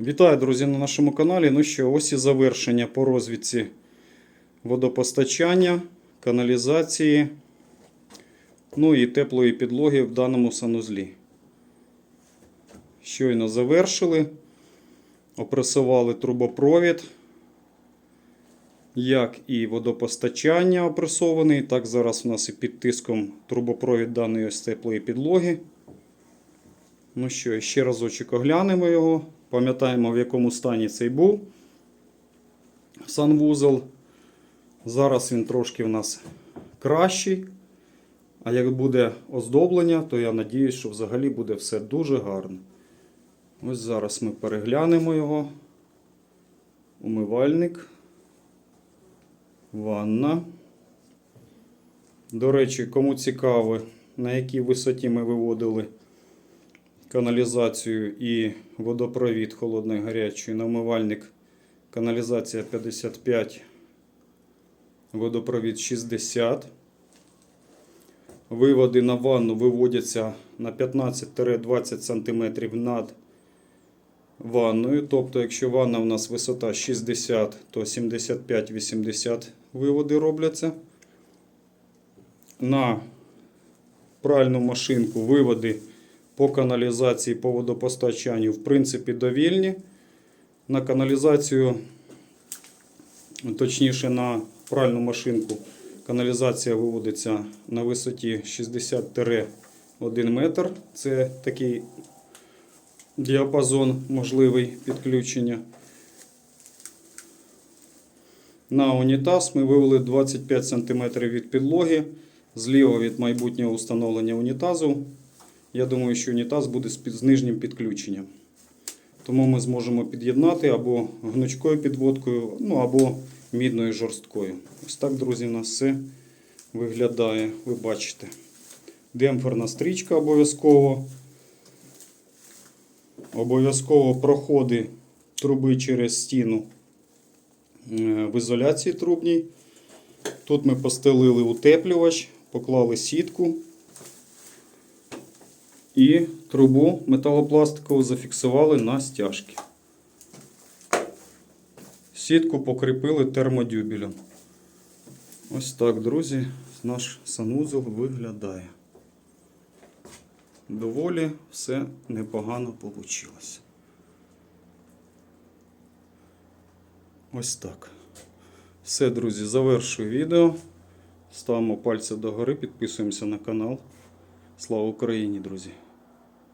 Вітаю, друзі, на нашому каналі. Ну що, ось і завершення по розвідці водопостачання, каналізації, ну і теплої підлоги в даному санузлі. Щойно завершили, опресували трубопровід, як і водопостачання опресований, так зараз у нас і під тиском трубопровід даної ось теплої підлоги. Ну що, ще разочок оглянемо його. Пам'ятаємо, в якому стані цей був санвузол. Зараз він трошки в нас кращий. А як буде оздоблення, то я надіюсь, що взагалі буде все дуже гарно. Ось зараз ми переглянемо його. Умивальник. Ванна. До речі, кому цікаво, на якій висоті ми виводили каналізацію і водопровід холодної гарячої на умивальник. Каналізація 55, водопровід 60. Виводи на ванну виводяться на 15-20 см над ванною. Тобто, якщо ванна у нас висота 60, то 75-80 виводи робляться. На пральну машинку виводи по каналізації, по водопостачанню, в принципі, довільні. На каналізацію, точніше, на пральну машинку, каналізація виводиться на висоті 60-1 метр. Це такий діапазон можливий підключення. На унітаз ми вивели 25 см від підлоги, зліва від майбутнього встановлення унітазу. Я думаю, що унітаз буде з, нижнім підключенням. Тому ми зможемо під'єднати або гнучкою підводкою, ну або мідною жорсткою. Ось так, друзі, у нас все виглядає. Ви бачите. Демпферна стрічка обов'язково. Обов'язково проходи труби через стіну е, в ізоляції трубній. Тут ми постелили утеплювач, поклали сітку. І трубу металопластикову зафіксували на стяжки. Сітку покріпили термодюбелем. Ось так, друзі, наш санузел виглядає. Доволі все непогано вийшло. Ось так. Все, друзі, завершую відео. Ставимо пальці догори, підписуємося на канал. Слава Україні, друзі!